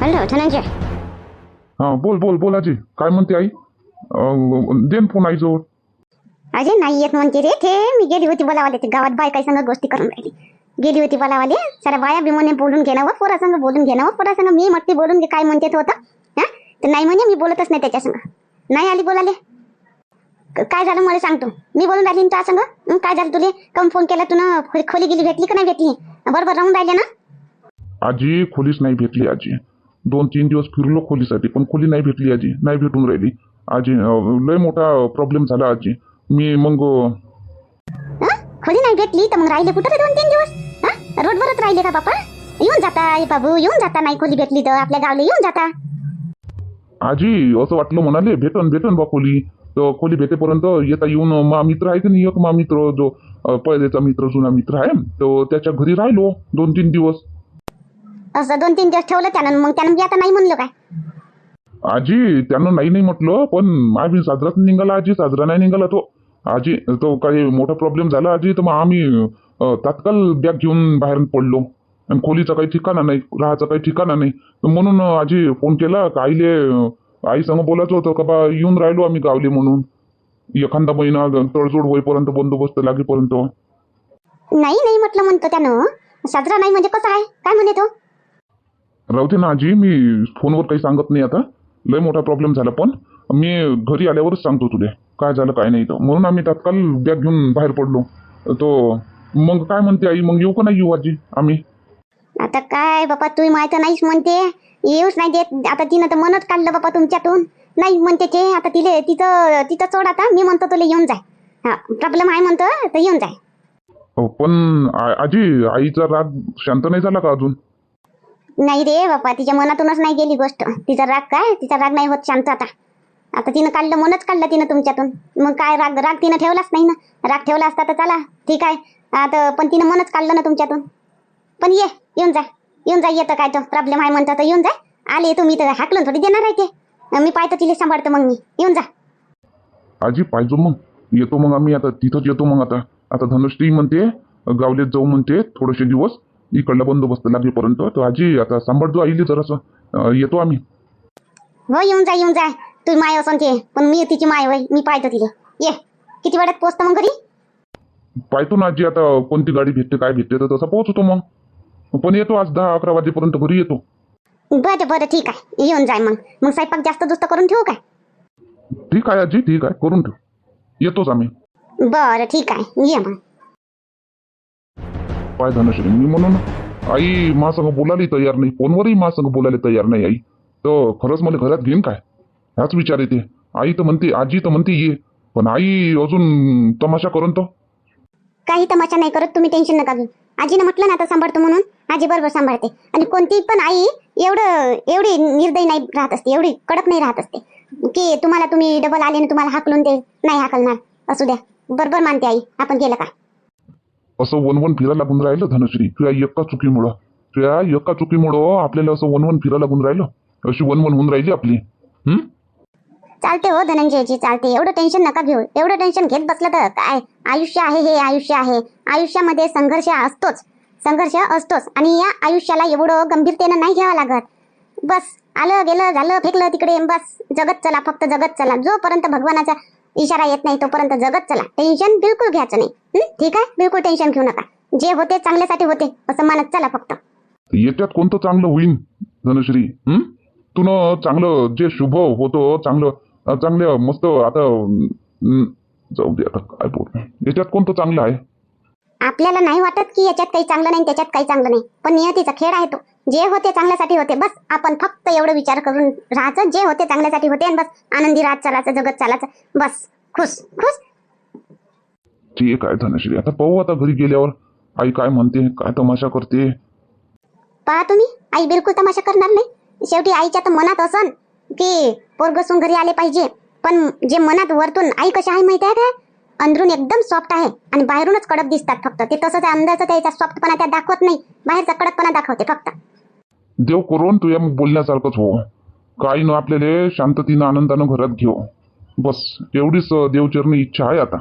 Hello Dhananjay. हा बोल बोल बोल आजी. काय म्हणते आई? अं, दे न फोन आईजवळ. अजय नाही येत म्हणते रे ते मी गेली होती बोलावाले ते गावात बायकाई संग गोष्टी करून राहिली. गेली होती बोलावाले साऱ्या बाया बिमोने बोलून घे ना व पोरा संग बोलून घे ना व पोरा संग मी म्हटली बोलून घे काय म्हणते तो होता हा? तर नाही म्हणे मी बोलतच नाही त्याच्या संग. नाही आली बोलाले. क- काय झालं मला सांगतो मी बोलून राहिली त्या संग? हं, काय झालं तुले? कम फोन केला तू ना खोली गेली भेटली का नाही भेटली? बरोबर राहून राहिले ना? आजी खोलीच नाही भेटली आजी. दोन तीन दिवस फिरलो खोलीसाठी. पण खोली नाही भेटली आजी. नाही भेटून राहिली. आजी लय मोठा प्रॉब्लेम झाला आजी. मी मग? खोली नाही भेटली तर मग राहिले कुठं दोन तीन दिवस? हा रोडवरच राहिले का बापा? येऊन जाता बाबू येऊन जाता नाही खोली भेटली तर. आपल्या गावला येऊन जाता. आजी असं वाटलं म्हणाले भेटन भेटन बा खोली. तर खोली भेटेपर्यंत येता येऊन मा मित्र आहे की नाही? एक मा मित्र जो पहिलेचा मित्र जुना मित्र आहे. तो त्याच्या घरी राहिलो दोन तीन दिवस. असं दोन तीन दिवस ठेवलं त्यानं मग त्यानं आता नाही म्हणलं काय? आजी त्यानं नाही नाही म्हटलं पण आम्ही साजराच निघाला आजी साजरा नाही निघाला तो. आजी तो काही मोठा प्रॉब्लेम झाला आजी तर मग आम्ही तात्काळ बॅग घेऊन बाहेर पडलो. आणि खोलीचा काही ठिकाणा नाही राहायचं काही ठिकाणा नाही. म्हणून आजी फोन केला का आईले आई संग बोलायचं होतं का बा येऊन राहिलो आम्ही गावले म्हणून. एखादा महिना तडजोड होईपर्यंत बंदोबस्त लागेपर्यंत. नाही नाही म्हटलं म्हणतो त्यानं. साजरा नाही म्हणजे कसं आहे? काय म्हणे तो? राहू दे ना आजी मी फोनवर काही सांगत नाही आता. लय मोठा प्रॉब्लेम झाला. पण मी घरी आल्यावरच सांगतो तुले. काय झालं काय नाही तर म्हणून आम्ही तात्काळ बॅग घेऊन बाहेर पडलो. तो मग काय म्हणते आई? मग येऊ का नाही येऊ आजी? आम्ही. आता काय बापा तू माहीत नाहीस म्हणते. येऊच नाही देत. आता तिनं तर मनच काढलं बापा तुमच्यातून. नाही म्हणते ते. आता तिले तिथं तिथं सोड आता. मी म्हणतो तुला येऊन जाय. हा प्रॉब्लेम आहे म्हणतो तर येऊन जाय. पण आ- आजी आईचा राग शांत नाही झाला का अजून? नाही रे बापा तिच्या मनातूनच नाही गेली गोष्ट. तिचा राग काय? तिचा राग नाही होत शांत आता. आता तिनं काढलं मनच काढलं तिनं तुमच्यातून. मग काय राग? राग तिनं ठेवलाच नाही ना. राग ठेवला असता तर चला ठीक आहे. आता पण तिनं मनच काढलं ना तुमच्यातून. पण ये येऊन जा. येऊन जा येतं काय तो. प्रॉब्लेम आहे म्हणता तर येऊन जा. आले तुम्ही तर हाकलून थोडी देणार आहे ते. मी पाहतो तिला सांभाळतो मग मी. येऊन जा. आजी पाहिजो मग. येतो मग आम्ही आता. तिथंच येतो मग आता. आता धनुश्री म्हणते गावलेत जाऊ म्हणते थोडेसे दिवस. इकडला बंदोबस्त लागेपर्यंत तर आजी आता सांभाळतो आईले जरासं. येतो आम्ही. हो येऊन जा येऊन जा. तू माय असं ते पण मी तिची माय होय. मी पाहतो तिला. ये. किती वेळात पोचतो मग घरी? पाहतो ना आजी आता कोणती गाडी भेटते काय भेटते तर तसा पोहोचतो मग. पण येतो आज दहा अकरा वाजेपर्यंत घरी येतो. बरं बरं ठीक आहे. येऊन जाय मग. मग स्वयंपाक जास्त दुस्त करून ठेवू काय? ठीक आहे आजी ठीक आहे. करून ठेव. येतोच आम्ही. बरं ठीक आहे. ये मग. पाय धनश्री मी म्हणून आई माझ्यासंग बोलायला तयार नाही. फोनवरही माझ्यासंग बोलायला तयार नाही आई. तर खरंच मला घरात घेईन काय? ह्याच विचार येते. आई तर म्हणते आजी तर म्हणते ये. पण आई अजून तमाशा करून तो? काही तमाशा नाही करत तुम्ही टेन्शन नका घेऊ. आजीनं म्हटलं ना आता सांभाळतो म्हणून. आजी बरोबर सांभाळते. आणि कोणती पण आई एवढं एवढी निर्दयी नाही राहत असते एवढी कडक नाही राहत असते. की तुम्हाला तुम्ही डबल आले आणि तुम्हाला हाकलून दे. नाही हाकलणार. असू द्या. बरोबर मानते आई. आपण गेलं का? असं वन वन लागून राहिलं धनश्री. तुझ्या एका चुकीमुळं. तुझ्या एका चुकीमुळं आपल्याला असं वन वन लागून राहिलं. अशी वनवन होऊन राहिली आपली. हम्म चालते हो धनंजयजी चालते. एवढं टेन्शन नका घेऊ. एवढं टेन्शन घेत बसलं तर काय? आयुष्य आहे हे आयुष्य आहे. आयुष्यामध्ये संघर्ष असतोच. संघर्ष असतोच. आणि या आयुष्याला एवढं गंभीरतेनं नाही घ्यावं लागत. बस आलं गेलं झालं फेकलं तिकडे. बस जगत चला फक्त जगत चला. जोपर्यंत भगवानाचा इशारा येत नाही तोपर्यंत जगत चला. टेन्शन बिलकुल घ्यायचं नाही? ठीक आहे? बिलकुल टेन्शन घेऊ नका. जे होते चांगल्यासाठी होते. असं मानत चला फक्त. याच्यात कोणतं चांगलं होईन धनश्री? हं? तुन चांगलं जे शुभ होतं चांगलं चांगलं मस्त आता जाऊ दे आता काय बोल. याच्यात कोणतं चांगलं आहे? आपल्याला नाही वाटत की याच्यात काही चांगलं नाही त्याच्यात काही चांगलं नाही. पण नियतीचा खेळ आहे तो. जे होते चांगल्यासाठी होते बस. आपण फक्त एवढं विचार करून राहायचं. जे होते चांगल्यासाठी होते आणि बस. आनंदी राहत चालायचं जगत चालायचं. बस. खुश. खुश. ठीक आहे धनश्री. आता पाहू आता घरी गेल्यावर. आई काय म्हणते? काय तमाशा करते? पहा तुम्ही. आई बिलकुल तमाशा करणार नाही. शेवटी आईच्या तर मनात असन की पोरगसून घरी आले पाहिजे. पण जे मनात वरतून आई कशी आहे माहिती आहे का? अंदरून एकदम सॉफ्ट आहे आणि बाहेरूनच कडक दिसतात फक्त. ते तसंच अंदरचं त्याचा सॉफ्टपणा त्या दाखवत नाही. बाहेरचा कडकपणा दाखवते फक्त. देव करून तुझ्या बोलण्यासारखंच हो. काही न आपल्याला शांततेनं आनंदानं घरात घेऊ. बस एवढीच देवचरणी इच्छा आहे आता.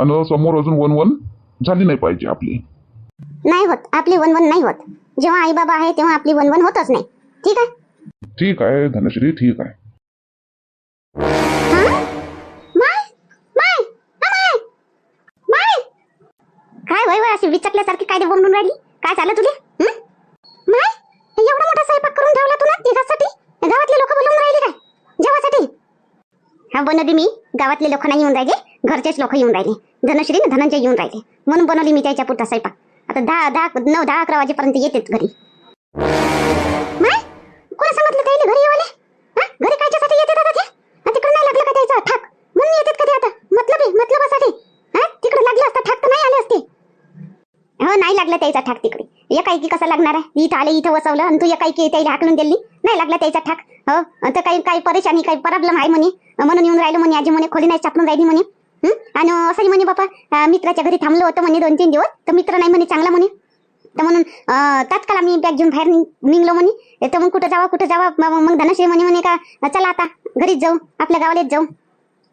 आणि समोर अजून वन वन झाली नाही पाहिजे आपली. नाही होत. आपली वनवन नाही होत. जेव्हा आई बाबा आहे तेव्हा आपली वनवन होतच नाही. ठीक आहे? ठीक आहे धनश्री ठीक आहे. काय वय वय अशी विचकल्यासारखी काय ते बोंबून राहिली? काय झालं तुले? हं? माय एवढा मोठा स्वयंपाक करून ठेवला तू ना तिघासाठी गावातले लोक बोलून राहिले काय? जेवासाठी? हा बनवली मी गावातले लोक नाही येऊन राहिले. घरचेच लोक येऊन राहिले. धनश्री ना धनंजय येऊन राहिले. म्हणून बनवली मी त्याच्या पुरता स्वयंपाक. आता दहा दहा नऊ दहा अकरा वाजेपर्यंत येतेच घरी. सांगितलं त्याला घरी येवाले? हा घरी कायच्यासाठी येते आता ते? तिकडे नाही लागलं का त्याचा? ठाक. म्हणून येतात कधी आता? मतलब आहे मतलबासाठी हा तिकडे लागलं असतं ठाक तर नाही आले असते. हो नाही लागलं त्याचा ठाक तिकडे. एकाएकी कसा लागणार आहे? इथं आले इथं वसवलं आणि तू एकाएकी त्याला हाकलून दिली? नाही लागला त्याचा ठाक. हो? तर काही काही परेशानी काही प्रॉब्लेम आहे म्हणे. म्हणून येऊन राहिलो म्हणे आजी म्हणे खोली नाही चापणून राहिली म्हणे. आणि असंही म्हणे बापा मित्राच्या घरी थांबलो होतं म्हणे दोन तीन दिवस. तर मित्र नाही म्हणे चांगला म्हणे. तर म्हणून अं, तात्काळ आम्ही बॅग घेऊन बाहेर निघ- निघलो म्हणे. तर मग कुठं जावा कुठं जावा मग धनश्री म्हणे म्हणे का चला आता घरीच जाऊ आपल्या गावालाच जाऊ.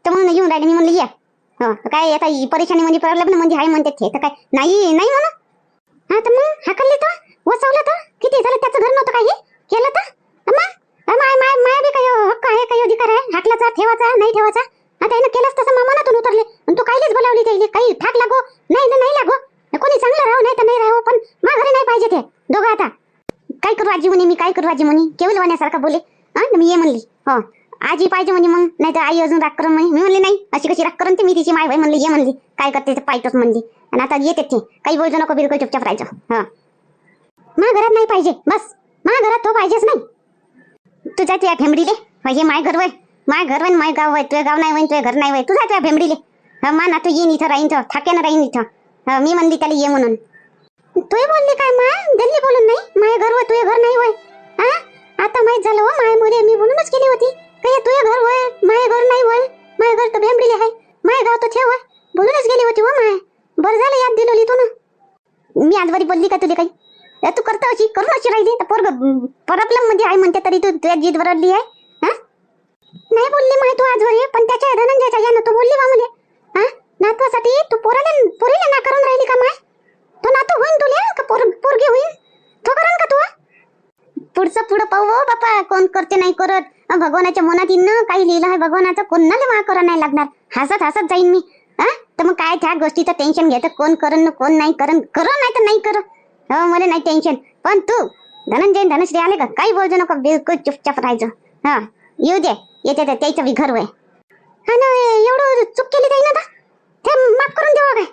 तर म्हणून येऊन राहिले मी म्हणलं या. हो, काय आता परेशानी म्हणजे प्रॉब्लेम म्हणजे आहे म्हणते ते. तर काय नाही नाही म्हणा. हा तर मग हाकलले तर. वसवलं तर. किती झालं त्याचं घर नव्हतं काही? केलं तर? मग माय माय माय बी काही हक्क आहे काही अधिकार आहे? हाकलाचा ठेवाचा नाही ठेवाचा? आता यानं केलंच तसं मा मनातून उतरले. आणि तू काहीच बोलावली त्याला काही ठाक लागो? नाही नाही लागो. कोणी चांगलं राहो नाही तर नाही राहो पण मा घरी नाही पाहिजे ते. दोघं आता. काय करू आजी म्हणे मी? काय करू आजी म्हणे? केवल वाण्यासारखा बोले. हा मी ये म्हणली. हो. आजी पाहिजे म्हणे मग. नाही तर आई अजून राग करून म्हणे. मी म्हणले नाही. अशी कशी राग करून ते? मी तिची माय बाई म्हणली ये म्हणली. काय करते ते पाहिजेच म्हणली. आणि आता येते ती. काही बोलतो नको बिलकुल चुपचाप राहायचं. हा. मा घरात नाही पाहिजे बस. मा घरात तो पाहिजेच नाही. तुझ्या त्या फेमडीले हो, हे माय घर वय. माय घर वय माय गाव वय. तुझे गाव नाही वय तुझे घर नाही वय. तुझ्या त्या फेमडीले हा मा ना तू येईन इथं राहीन इथं थाक्यानं राहीन इथं. मी म्हणली त्याला ये म्हणून. तू बोलली काय माय दिल्ली बोलून नाही? माय घर वय तुझे घर नाही वय. हा? आता माहीत झालं हो माय मुले मी बोलूनच केली होती. काय तुझे घर वय? माय घर नाही वय? माय घर तर भेंबडीले आहे. माय गाव तर ठेव बोलूनच गेली होती हो माय. बरं झालं याद दिलवली तू ना. मी आजवारी बोलली का तुला काही? तू करतो अशी करून अशी राहिली? तर पोरग प्रॉब्लेममध्ये म्हणजे आहे म्हणते तरी तू तुझ्या जीत बरडली आहे हा? नाही बोलली माय तू आजवरी पण त्याच्या धनंजयच्या यानं तू बोलली बा मुले हा? नातवासाठी तू पोराला पोरीला ना करून राहिली का माय? तो नातू होईन तुला का पोर पोरगी होईन? तो करण का तू? पुढचं पुढं पाहू हो बापा कोण करते नाही करत. भगवानाच्या मनात येईन काही लिहिलं आहे भगवानाचं कोणाला मा करा नाही लागणार? हसत हसत जाईन मी हा? तर मग काय त्या गोष्टीचं टेन्शन घेतं कोण करण कोण नाही करण. करो नाही तर नाही करो हो मला नाही टेन्शन पण तू धनंजय धनश्री आले का? काही बोलतो नको. बिलकुल चुपचाप राहायचं. हा येऊ दे. येते त्याचं बी घर वय हा ना एवढं चूक केली जाईल ना ते माफ करून देवा काय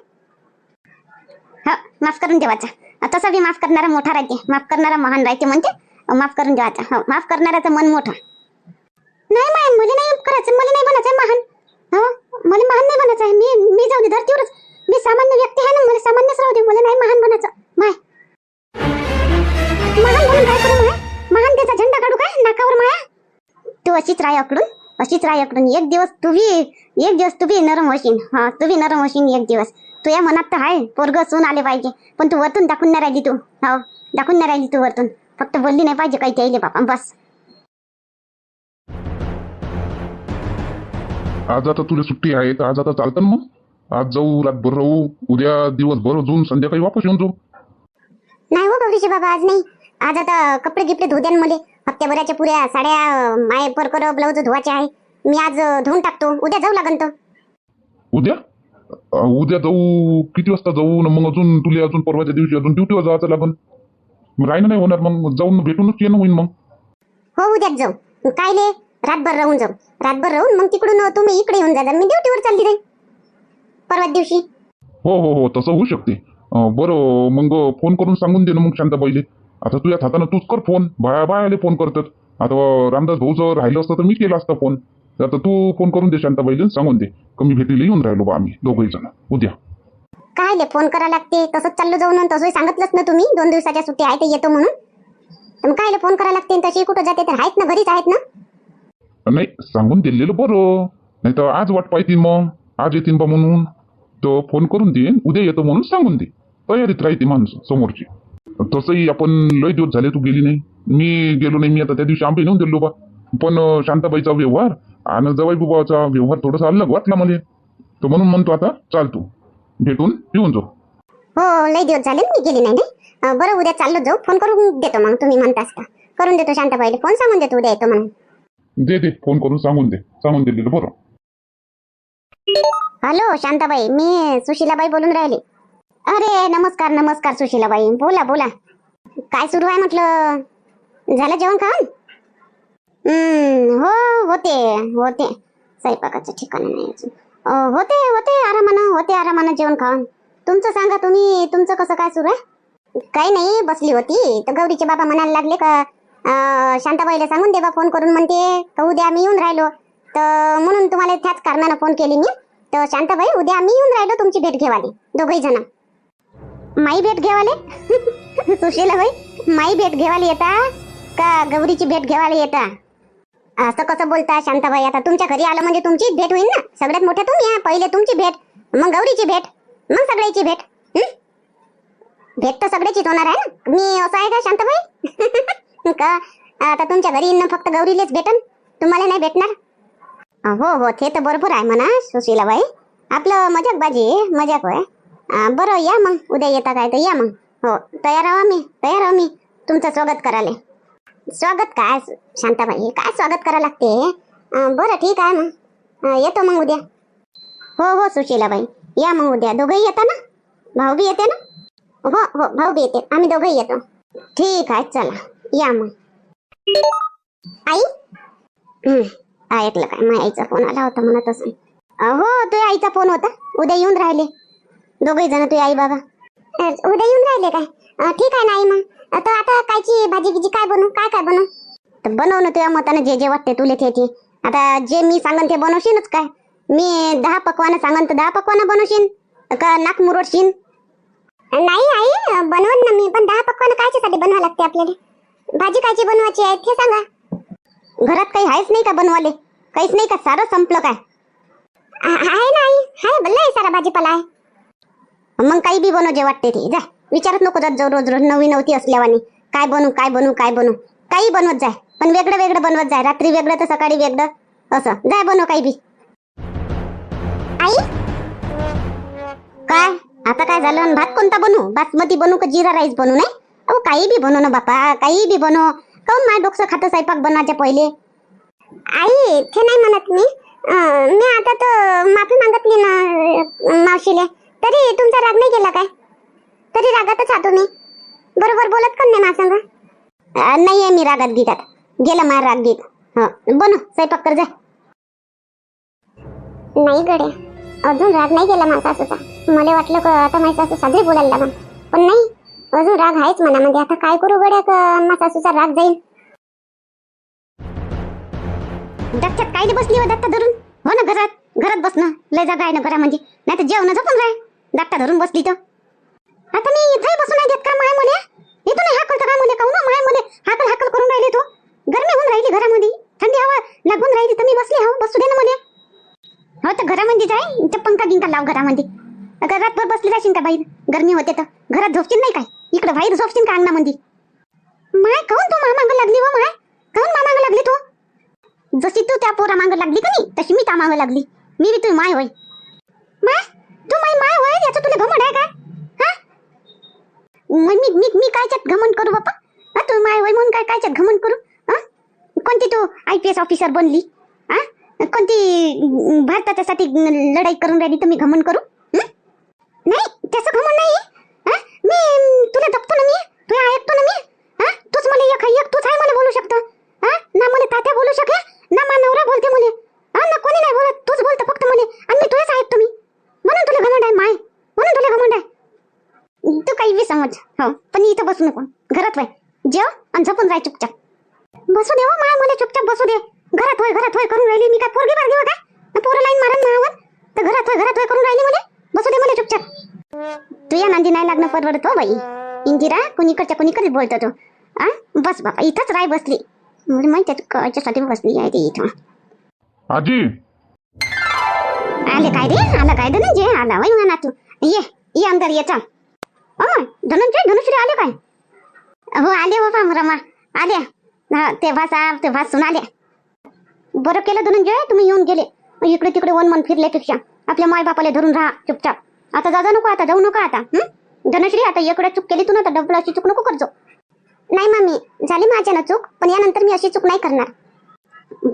हा हो, माफ करून देवाचा. तसा बी माफ करणारा मोठा राहते. माफ करणारा महान राहते म्हणते माफ करून देवाचा. हो माफ करणाऱ्याचं मन मोठा. नाही माय मुली नाही करायचं मुली नाही बनायचं महान. हो? मला महान नाही बनायचं आहे. मी मी जाऊ दे धरतीवरच मी सामान्य व्यक्ती आहे ना मला सामान्यच राहू दे. मला नाही महान बनायचं. माय महान म्हणून काय करू माय महान त्याचा झेंडा काढू काय? नाकावर माया तू अशीच राय अकडून अशीच राय अकडून. एक दिवस तू भी एक दिवस तू भी नरम होशील. हा तू भी नरम होशील एक दिवस. तुझ्या मनात तर आहे. पोरग सून आले पाहिजे. पण तू वरतून दाखवून नाही राहिली तू. हो दाखवून नाही राहिली तू वरतून. फक्त बोलली नाही पाहिजे काही त्याईले बापा. बस. आज आता तुला सुट्टी आहे तर आज आता चालतं ना मग? आज जाऊ रातभर राहू उद्या दिवसभर अजून संध्याकाळी वापस येऊन जाऊ. नाही हो गौरीचे बाबा आज नाही. आज आता कपडे गिपडे धुऊ द्या मला. हप्त्याभराच्या पुऱ्या साड्या माय परकर ब्लाऊज धुवायचे आहे. मी आज धुवून टाकतो. उद्या जाऊ लागन तर उद्या? अं, उद्या जाऊ किती वाजता जाऊ न मग अजून तुला अजून परवाच्या दिवशी अजून ड्युटीवर जायचं लागन. मग राहिनं नाही होणार मग जाऊन भेटूनच येणं होईन मग. हो उद्याच जाऊ. कायले रातभर राहून जाऊ. रातभर राहून मग तिकडून तुम्ही इकडे येऊन जा. मी ड्युटीवर चालली जाईन परवा दिवशी. हो हो हो तसं होऊ शकते. अं, बरं मग फोन करून सांगून दे ना मग शांताबाईले आता तुझ्या हातानं तूच कर फोन बाया बायाले फोन करतात. आता रामदास भाऊ जर राहिलं असतं तर मी केला असता फोन तर आता तू फोन करून दे शांताबाईले सांगून दे. कमी भेटीला येऊन राहिलो बा आम्ही दोघही जण. उद्या. कायले फोन करा लागते? तसंच चाललो जाऊन आणि तसंही सांगितलंच ना तुम्ही. दोन दिवसाच्या सुट्टी आहे ते येतो म्हणून. तर मग कायले फोन करा लागते? आणि तशी कुठं जाते तर आहेत ना घरीच आहेत ना. नाही सांगून दिलेलं बरं. नाही तर आज वाट पाहतील मग. आज येतील बा म्हणून. तो फोन करून देईन उद्या येतो म्हणून सांगून दे. तयारीत राहते माणूस समोरची. तसंही आपण लय दिवस झाले तू गेली नाही. मी गेलो नाही मी आता त्या दिवशी आंबे नेऊन दिलो बा. पण शांताबाईचा व्यवहार आणि जवाई बुबाचा व्यवहार थोडासा अलग वाटला मला. तो म्हणून म्हणतो आता चाल तू. भेटून येऊन जाऊ. हो लय दिवस झाले मी गेली नाही बरं उद्या चाललो जाऊ. फोन करून देतो मग तुम्ही म्हणतास का? करून देतो शांताबाईला. फोन सांगून देतो उद्या येतो म्हणून. दे दे फोन करून सांगून दे. सांगून दिलेलं बरं. हॅलो शांताबाई. मी सुशीलाबाई बोलून राहिली. अरे नमस्कार नमस्कार सुशीलाबाई. बोला बोला. काय सुरू आहे म्हटलं? झालं जेवण खाऊन? हम्म, हो होते होते. स्वयंपाकाचं ठिकाण नाही अजून. होते होते आरामानं होते आरामानं जेवण खाऊन. तुमचं सांगा तुम्ही तुमचं कसं काय सुरू आहे? काही नाही बसली होती. तर गौरीचे बाबा म्हणायला लागले का शांताबाईला सांगून दे बा फोन करून म्हणते का उद्या आम्ही येऊन राहिलो. तर म्हणून तुम्हाला त्याच कारणानं फोन केली मी. तर शांताबाई उद्या आम्ही येऊन राहिलो तुमची भेट घेवाली दोघही जण. माई भेट घेवाले? सुशीलाबाई माई भेट घेवाली येता का गौरीची भेट घेवाली येता असं कसं बोलता शांताबाई आता तुमच्या घरी आलं म्हणजे तुमची भेट होईल ना? सगळ्यात मोठ्या तुम्ही आहे पहिले तुमची भेट मग गौरीची भेट मग सगळ्याची भेट भेट तर सगळ्याचीच होणार आहे ना? मी असं आहे का शांताबाई? का? आता तुमच्या घरी येणं फक्त गौरीलेच भेटन? तुम्हाला नाही भेटणार? हो हो ते तर बरोबर आहे म्हणा सुशीलाबाई. आपलं मजाक बाजी मजाक होय. बरं या मग. उद्या येता काय तर या मग. हो तयार आहो मी तयार आहो मी तुमचं स्वागत करायला. स्वागत काय शांताबाई? काय स्वागत करा लागते? बरं ठीक आहे मग. येतो मग उद्या. हो हो सुशीलाबाई. या मग उद्या. दोघंही येता ना? भाऊ बी येते ना? हो हो भाऊ बी येते. आम्ही दोघंही येतो. ठीक आहे चला. या मग. आई? ऐकलं काय मग आईचा फोन आला होता म्हणत असं हो तुझ्या आईचा फोन होता. उद्या येऊन राहिले. दोघे जण तुझी आई बाबा. उद्या येऊन राहिले काय? ठीक आहे ना आई मग. आता आता कायची भाजी गिजी काय बनवू? काय काय बनवू? तर बनव ना तुझ्या मतानं जे जे वाटते तुले ते ते. आता जे मी सांगन ते बनवशीलच काय? मी दहा पकवानं सांगन तर दहा पकवानं बनवशील का नाक मुरडशील नाही आई बनवून ना मी. पण दहा पकवानं कायच्यासाठी बनवा लागते आपल्याला? भाजी कायची बनवायची आहे ते सांगा. घरात काही आहेच नाही का बनवाले? काहीच नाही का? सारं संपलं काय? आहे ना आई. आहे बल्ला आहे सारा भाजीपाला आहे. मग काही बी बनव जे वाटते ते. जा विचारत नको जात जाऊ रोज रोज नवी नव्हती असल्यावानी. काय बनू काय बनू काय बनू? काही बनवत जाय. पण वेगळं वेगळं बनवत जाय. रात्री वेगळं तर सकाळी वेगळं. असं. जाय बनव काही बी. आई? काय? आता काय झालं? अन भात कोणता बनवू बासमती बनवू का जिरा राईस बनवू नाही? अहो काही बी बनव ना बापा काही बी बनव काऊन माय डोकसं खातं स्वयंपाक बनवायच्या पहिले? आई ते नाही म्हणत मी. अं, मी आता तर माफी मागतली ना अं, मावशीले. तरी तुमचा राग नाही गेला काय? तरी रागातच आहात तुम्ही. बरोबर बोलत का नाही माझ्या संग? नाही आहे मी रागात गीतात गेला माझा राग गीत हो बनव स्वयंपाक कर जा. नाही गड्या अजून राग नाही गेला माझा सासूचा. मला वाटलं का आता माझी सासू साजरी बोलायला लागन पण नाही. अजून राग आहेच मनामध्ये म्हणजे आता काय करू गड्या? का सासूचा राग जाईल दत्त्यात काय बसली हो दत्ता धरून. हो ना घरात? घरात बसणं. लय जागा आहे ना घरामध्ये म्हणजे. नाही तर जेवण झोपून राय दत्ता धरून बसली तर. आता मी इथे बसून नाही देत का माय मुले इथून हाकल तर काय मुले? काहून हो माय मुले हाकल हाकल करून राहिले तो? गरमी होऊन राहिली घरामध्ये. थंडी हवा लागून राहिली तर मी बसली हो बसू दे ना मुले. हो तर घरामध्ये जाय ते पंखा गिंका लाव घरामध्ये. घरात बसली राहशील का बाई? गरमी होते तर. घरात झोपशील नाही काय? इकडे बाहेर झोपशील का अंगणामध्ये माय काहून तू मामांग लागली हो माय? काहून मामांग लागली तू? जशी तू त्या पोरा मांग लागली का नाही तशी मी त्या मांग लागली. मी बी तुझी माय होय. माय तू माय माय होय याचं तुला घमंड आहे काय हा? मग मी मी मी कायच्यात घमंड करू बापा हा तू माय होय म्हणून काय कायच्यात घमंड करू? हा? कोणती तू आय पी एस ऑफिसर बनली? हा? कोणती भारताच्यासाठी लढाई करून राहिली तर मी घमंड करू? नाही त्याचं घमंड नाही. मी तुला जपतो ना मी? तुला ऐकतो ना मी? हा? तूच मला एक एक तूच आहे मला बोलू शकतो. हा? ना मला तात्या बोलू शके ना मा नवरा बोलते मुले. हा? ना कोणी नाही बोलत तूच बोलतो फक्त मुले. आणि मी तुलाच ऐकतो मी. म्हणून तुला घमंड आहे माय. म्हणून तुला घमंड आहे. तू काही बी समज. हो पण इथं बसू नको. घरात वय. जेव आणि झपून जाय चुपचाप. बसू दे हो माय मला चुपचाप बसू दे. घरात होय घरात होय करून राहिली. मी काय पोरगी बारगी हो काय? पोरं लाईन मारन नावावर तर घरात होय घरात होय करून राहिली मला? बसू दे मला चुपचाप. तुझ्या नांदी नाही लागणं परवडत हो बाई. इंदिरा कोणीकडच्या कोणीकडेच बोलतो तो. आ? बस बाबा इथंच राय बसली. मला माहिती आहे तू कशासाठी बसली आहे ती इथं. आजी. आले काय रे? आला काय धनंजय आला वय म्हणा तू. ये ये अंदर ये चल. अमर धनंजय धनुश्री आले काय? हो आले बाबा रमा आले. हा, तेव्हा साहेब तेव्हा सुन आले. बरं केलं धनंजय तुम्ही येऊन गेले. इकडे तिकडे वन मन फिरल्यापेक्षा. आपल्या माय बापाला धरून राहा चुपचाप. आता जा नको आता जाऊ नका आता धनश्री आता इकडे चूक केली तू ना तर अशी चूक नको करजो नाही मामी झाली माझ्यानं चूक पण यानंतर मी अशी चूक नाही करणार.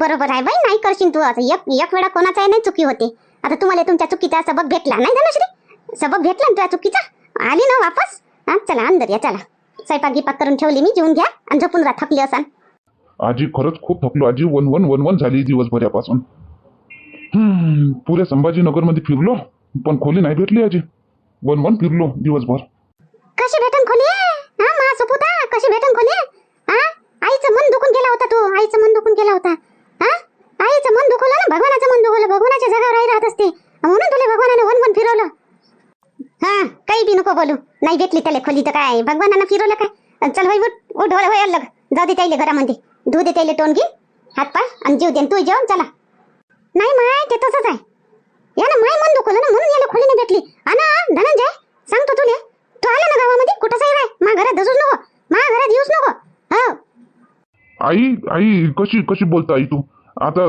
बरोबर आहे बाई नाही करशील तू आता एक एक वेळा कोणाचा नाही चुकी होते. आता तुम्हाला तुमच्या चुकीचा सबक भेटला नाही धनश्री? सबक भेटला ना तुझ्या चुकीचा? आली ना वापस? हा? चला अंदर या चला. स्वयंपाक गिपाक करून ठेवली मी जेवून घ्या आणि झोपून राहा थकली असाल. आजी खरंच खूप थकलो. आजी वन वन वन वन झाली दिवसभरापासून. हम्म, पुऱ्या संभाजीनगरमध्ये फिरलो. पण खोली नाही भेटली आजी. वन वन फिरलो दिवसभर. कशी भेटन खोली? हा मा कशी भेटन खोली? हा आईचं मन दुखून गेला होता तू. आईचं मन दुखून गेला होता. हा आईचं मन दुखवलं ना? भगवानाचं मन दुखवलं. भगवानाच्या जागावर आई राहत असते. म्हणून तुला भगवानाने वन वन फिरवलं. हा काही बी नको बोलू. नाही भेटली त्याला खोली तर काय? भगवानानं फिरवलं काय? चल भाई उठ. उठ होय होय अलग. जाऊ दे त्याले घरामध्ये. धू दे त्याले तोंड घे हात पाय आणि जीव दे तू जेवण चला. नाही माय ते तसंच आहे. यानं माय मन दुखवलं ना म्हणून याला खोली नाही भेटली. आणा धनंजय सांगतो तुले तू आला ना गावामध्ये? कुठं साहेब आहे मा घरात धसूच नको. मा घरात येऊच नको. हो. आई आई कशी कशी बोलता आई तू? आता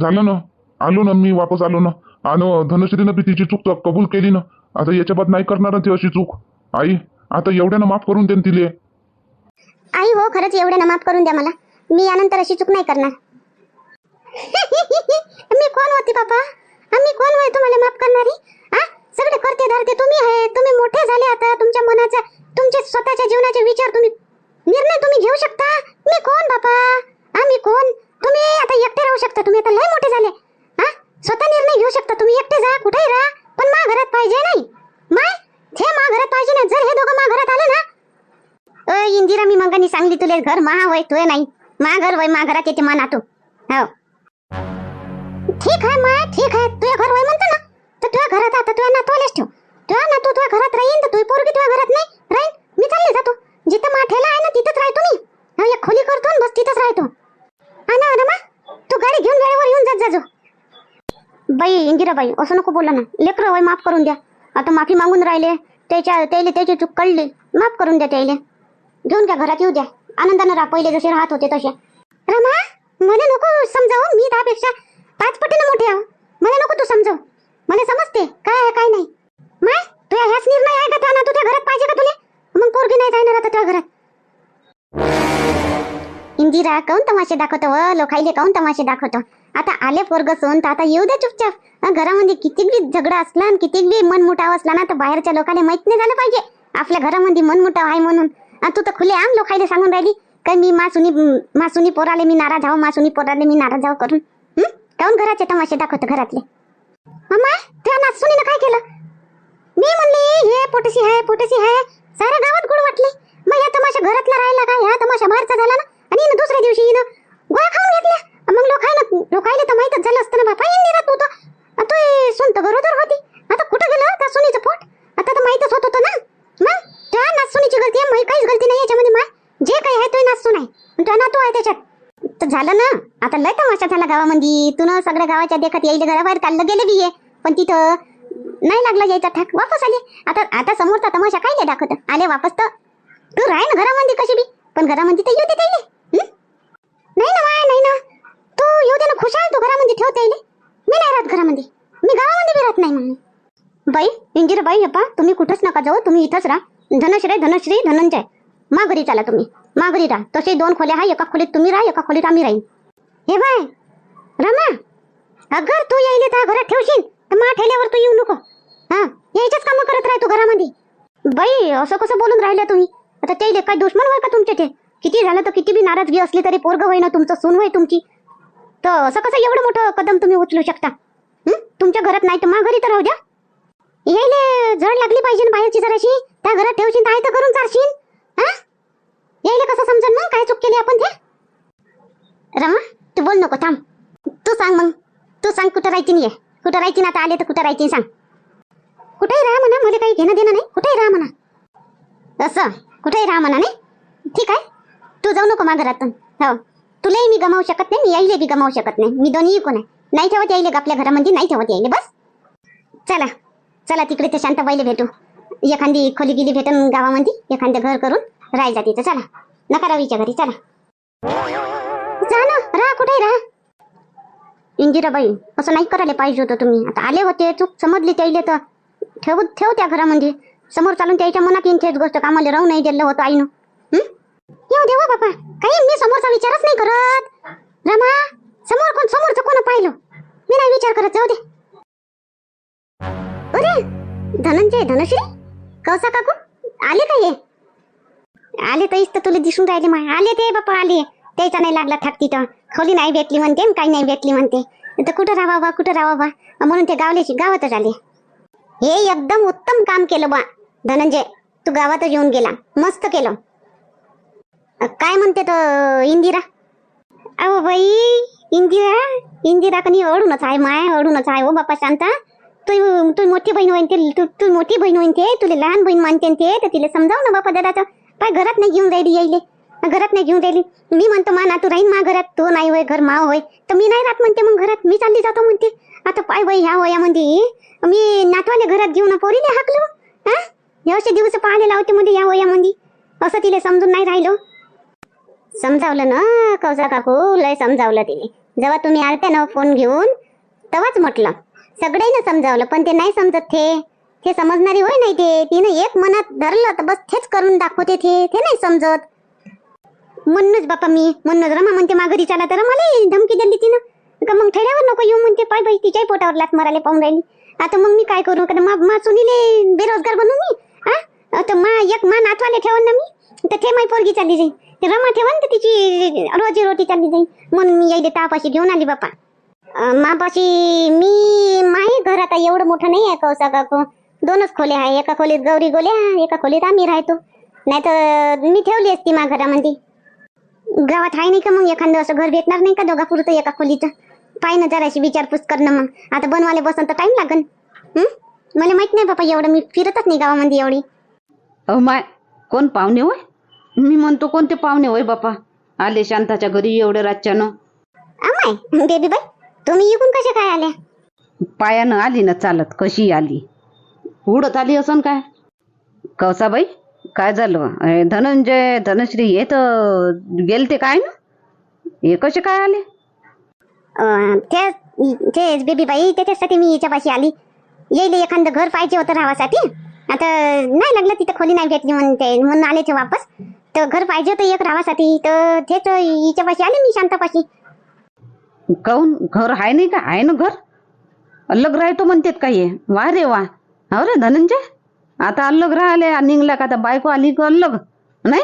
झालं ना? आलो ना मी वापस आलो ना? आणि धनश्रीनं बी तिची चूक तर कबूल केली ना? आता याच्या बाद नाही करणार ना ती अशी चूक? आई आता एवढ्यानं माफ करून देन तिले. आई हो खरंच एवढ्यानं माफ करून द्या मला. मी यानंतर अशी चूक नाही करणार. मी कोण होती बाबा आम्ही कोण होय तुम्हाला माफ करणारी? हा सगळे करते धरते तुम्ही आहे तुम्ही मोठे झाले आता. तुमच्या मनाचा तुमचे स्वतःच्या जीवनाचे विचार तुम्ही निर्णय तुम्ही घेऊ शकता. मी कोण बापा? आम्ही कोण? तुम्ही आता एकटे राहू शकता. तुम्ही आता लय मोठे झाले. हा स्वतः निर्णय घेऊ शकता. तुम्ही एकटे जा कुठेही राहा. पण मा घरात पाहिजे नाही. माय हे मा घरात पाहिजे नाही. जर हे दोघं मा घरात आले ना अ इंदिरा मी मंगानी सांगली तुले घर महा होय तुय नाही. मा घर वय मा घरात येते मा नातू हो. ठीक आहे मा ठीक आहे. तुझ्या घर वय म्हणतो ना तर तुझ्या घरात आता तुझ्या नातवालेच ठेव. तुझ्या नातू तुझ्या घरात राहीन तर तुझी पोरगी तुझ्या घरात नाही राहीन. मी चालले जातो. जिथं माठेला आहे ना तिथंच राहतो मी. हो, एक खोली करतो आणि बस तिथंच राहतो. हा रमा तू गाडी घेऊन वेळेवर येऊन जात जाजो बाई इंदिराबाई असं नको बोला ना. लेकरं वय माफ करून द्या. आता माफी मागून राहिले त्याच्या त्याला त्याची चूक कळली. माफ करून द्या त्याला. घेऊन घ्या घरात येऊ द्या. आनंदानं राहा पहिले जसे राहत होते तसे. रमा मला नको समजावं मी त्यापेक्षा पाच पटीनं मोठे आहो मला नको तू समजव मला समजते. काय आहे काय नाही. माय तुझ्या ह्याच निर्णय आहे का? त्या ना तुझ्या घरात पाहिजे का तुले? मग पोरगी नाही जाणार आता तुझ्या घरात. इंदिरा काऊन तमाशे दाखवतो व लोकाईले काऊन तमाशे दाखवतो? आता आले पोरग सोन तर आता येऊ दे चुपचाप. घरामध्ये किती बी झगडा असला आणि किती बी मनमुटाव असला ना तर बाहेरच्या लोकांना माहीत नाही झालं पाहिजे. आपल्या घरामध्ये मनमुटाव आहे म्हणून. तू तर खुले आम लोकायले सांगून राहिली. काय मी मासुनी मासुनी पोराले मी नाराज आहो मासुनी पोराले मी नाराज आहो करून? हं? घराचे तमाशे दाखवतो घरातले. अम्मा त्या नासुनीनं काय केलं? मी म्हणली हे पोटसी आहे पोटसी आहे. साऱ्या गावात गुड वाटले. मग या तमाशा घरातला राहिला का? ह्या तमाशा बाहेरचा झाला ना? आणि दुसऱ्या दिवशी हिनं गोळ्या खाऊन घेतल्या. मग लोकायला लोकायला तर माहीतच झालं असतं ना बापा इंदिरा तू तर आ, तू हे गरोदर होती. आता कुठं गेलं? त्या सुनीचं पोट? आता तर माहीतच होत होतं ना. मग त्या नाचुनीची गलती आहे माही काहीच गलती नाही याच्यामध्ये माय. जे काही आहे तो नाचून आहे त्या नातू आहे त्याच्यात. तर झालं ना? आता लय तमाशा झाला गावामध्ये तू ना सगळ्या गावाच्या देखत येईल घराबाहेर काढलं गेले बी पण तिथं नाही लागला यायचा ठाक. वापस आले. आता आता समोरचा तमाशा काय दाखवत. आले वापस तर. तू राह ना घरामध्ये कशी बी. पण घरामध्ये तर येऊ दे त्याले नाही ना माय नाही ना. तू येऊ दे ना. खुश आहे तू घरामध्ये ठेव त्याले मी नाही राहत घरामध्ये मी गावामध्ये बी राहत नाही मग बाई इंजिरा बाई अप्पा तुम्ही कुठंच नका जाऊ. तुम्ही इथंच राहा. धनश्री धनश्री धनंजय. माघारी चला तुम्ही. माघारी राहा तसे दोन खोल्या आहे एका खोलीत तुम्ही राहा एका खोलीत आम्ही राहीन. हे बाय रमा अगर तू यायले तर घरात ठेवशील तर मा ठेल्यावर तू येऊ नको. हा यायच्याच कामं करत राह तू घरामध्ये. बाई असं कसं बोलून राहिल्या तुम्ही? आता ते काय दुश्मन होय का तुमचे ते? किती झालं तर किती बी नाराजगी असली तरी पोरग होय ना तुमचं सून होय तुमची. तर असं कसं एवढं मोठं कदम तुम्ही उचलू शकता? तुमच्या घरात नाही तर मा घरी तर राहू द्या. यायले जड लागली पाहिजे बाहेरची जराशी. त्या घरात ठेवशील तर आहे तर करून चालशील. हा? यायला कसं समजन मग? काय चूक केली आपण ते? रमा तू बोल नको थांब. तू सांग मग. तू सांग कुठं राहायची नाही कुठं राहायची ना आता आले तर कुठं राहायची सांग. कुठेही राहा म्हणा? मला काही घेणं देणं नाही. कुठेही राहा म्हणा? असं. कुठेही राहा म्हणा नाही? ठीक आहे. तू जाऊ नको माझ्या घरातून. हो. तुलाही मी गमावू शकत नाही मी यायले बी गमावू शकत नाही. मी दोन्ही कोण आहे? नाही ठेवत यायले का आपल्या घरामध्ये नाही ठेवत यायले. बस. चला. चला तिकडे ते पहिले भेटू. एखादी खोली गिली भेटून गावामध्ये. एखादं घर करून. राहायचा तिथं चला. नका रवीच्या घरी चला. जा ना राहा कुठे राहा? इंदिराबाई असं नाही करायला पाहिजे होतं तुम्ही. आता आले होते चूक समजली त्याईले तर. ठेव ठेव त्या घरामध्ये. समोर चालून त्याच्या मनात येईन तेच गोष्ट. कामाला राहू नाही दिलं होतं आईनं. येऊ दे हो बापा. काही मी समोरचा विचारच नाही करत. रमा समोर कोण समोरचं कोण पाहिलं? मी नाही विचार करत जाऊ दे. अरे धनंजय धनश्री? कौसा काकू? आले का हे? आले तर इथं तुला दिसून राहिले मग आले ते बापा आले. त्याचा नाही लागला थाक तिथं. खोली नाही भेटली म्हणते काही नाही भेटली म्हणते. तर कुठं राहा बा कुठं राहा बा? म्हणून ते गावल्याची गावातच आले. हे एकदम उत्तम काम केलं बा. धनंजय तू गावातच येऊन गेला. मस्त केलं. काय म्हणते तो इंदिरा? अहो बाई इंदिरा? इंदिरा कनी अडूनच आहे माय अडूनच आहे. ओ बापा शांता. तू तू मोठी बहीण होईन ते तू तू मोठी बहीण होईन ते तुला लहान बहीण मानते ते तर तिला समजाव ना बापा दादा पाय घरात नाही घेऊन राहिली यायले. घरात नाही घेऊन राहिली. मी म्हणतो मा ना तू राहीन मा घरात. तू नाही होय घर माव होय. तर मी नाही राहत म्हणते मग घरात मी चालली जातो म्हणते. आता पाय बाई ह्या वयामध्ये मी नातवाले घरात घेऊन पोरीले हाकलो. हा? एवढे दिवस पाहिले लावते मध्ये या वयामध्ये. असं तिला समजून नाही राहिलो. समजावलं ना कौसा काकू? लय समजावलं तिने जेव्हा तुम्ही आलते ना फोन घेऊन तेव्हाच म्हटलं. सगळ्यांना समजावलं पण ते नाही समजत ते ते समजणारी होय नाही ते? तिनं एक मनात धरलं तर बस तेच करून दाखवते ते. ते नाही समजत. म्हणूनच बापा मी म्हणूनच रमा म्हणते माघारी चला तर मला धमकी दिली तिनं. का मग ठेड्यावर नको येऊ म्हणते पाय बाई तिच्याही पोटावर लात मराले पाहून राहिली. आता मग मी काय करू? का मा मा सुनीले बेरोजगार बनू मी? हा आता मा एक मा नातवाले ठेवून ना मी? तर ते माई पोरगी चालली जाईल ते रमा ठेवून तर तिची रोजी रोटी चालली जाईल म्हणून मी यायले तापाशी घेऊन आली बापा. मापाशी मी माही घर आता एवढं मोठं नाही आहे कौसा काकू? दोनच खोल्या आहे. एका खोलीत गौरी गोल्या एका खोलीत आम्ही राहतो. नाही तर मी ठेवली असती मा घरामध्ये गावात आहे नाही का मग एखादं असं घर भेटणार नाही का दोघा पुरतं एका खोलीचं? पाय ना जराशी विचारपूस करणं मग. आता बनवाले बसन तर टाइम लागन? मला माहीत नाही बाबा एवढं मी फिरतच नाही गावामध्ये एवढी. अहो माय कोण पाहुणे होय? मी म्हणतो कोणते पाहुणे होय बापा? आले शांताच्या घरी एवढे रातच्यानं. अमाय बेबी बाई तुम्ही इकून कशा काय आल्या? पायानं आली ना चालत कशी आली? उडत आली असन काय? कौसाबाई काय झालं? धनंजय धनश्री हे तर गेलते काय ना? हे कसे काय आले? अं, त्या ते बेबी बाई त्याच्यासाठी मी याच्यापाशी आली. येईल एखादं घर पाहिजे होतं राहासाठी आता नाही लागलं तिथं खोली नाही भेटली म्हणून आले ते वापस. तर घर पाहिजे होतं एक राहासाठी तर तेच हिच्यापाशी आले मी शांतापाशी. काऊन घर आहे नाही का? आहे ना घर? अलग राहतो म्हणतात का हे? वा रे वा. हो रे धनंजय आता अलग राहिले निघला का? आता बायको आली का अलग नाही?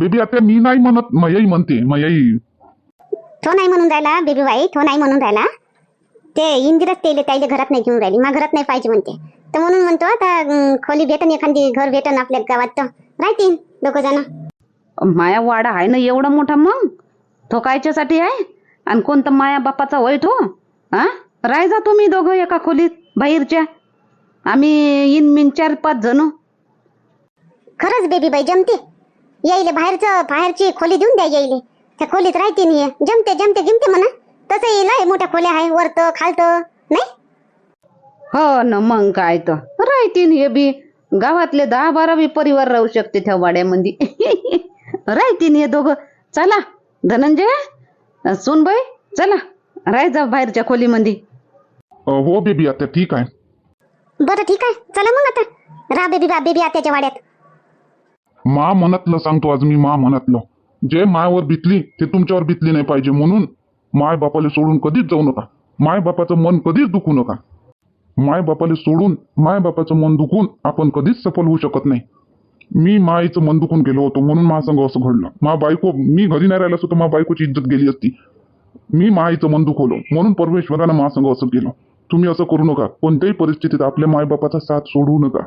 बेबी आता मी नाही म्हणत मयाई म्हणते मयाई. तो नाही म्हणून राहिला बेबी बाई तो नाही म्हणून राहिला. ते इंदिराच तेले त्याले घरात नाही घेऊन राहिली मा घरात नाही पाहिजे म्हणते. तर म्हणून म्हणतो आता अं, खोली भेटन एखादी घर भेटन आपल्या गावात तर. राहतील दोघ जण. माया वाडा आहे ना एवढा मोठा मग? तो कायच्यासाठी आहे आणि कोणता माया बापाचा वय तो हा राय जा तुम्ही दोघं एका खोलीत. बाहेरच्या. आम्ही इन मिन चार पाच जण. खरंच बेबी बाई जमते. यायले बाहेरचं बाहेरची खोली देऊन द्या यायले. त्या खोलीत राहते नाही जमते जमते गिमते म्हणा. तसं येईल मोठ्या खोल्या आहे वरतं खालतं नाही? हो न मग काय तर. राहतीन हे बी. गावातले दहा बारा बी परिवार राहू शकते त्या वाड्यामध्ये राहतीन हे दोघं. चला धनंजय सोनबाई चला. राय जा बाहेरच्या खोलीमध्ये हो बेबी आता ठीक आहे. बरं ठीक आहे. चला मग आता. राहा बेबी बा बेबी आत्याच्या वाड्यात. मा मनातलं सांगतो आज मी मा मनातलं. जे मायावर बितली ते तुमच्यावर बितली नाही पाहिजे म्हणून माय बापाला सोडून कधीच जाऊ नका. माय बापाचं मन कधीच दुखू नका. माय बापाला सोडून माय बापाचं मन दुखून आपण कधीच सफल होऊ शकत नाही. मी माईचं मन दुखून गेलो होतो म्हणून मा संग असं घडलं. मा बायको मी घरी नाही राहिलं असतो तर मा बायकोची इज्जत गेली असती. मी माईचं मन दुखवलं म्हणून परमेश्वरानं मा संग असं केलं. तुम्ही असं करू नका. कोणत्याही परिस्थितीत आपल्या मायबापाचा साथ सोडू नका.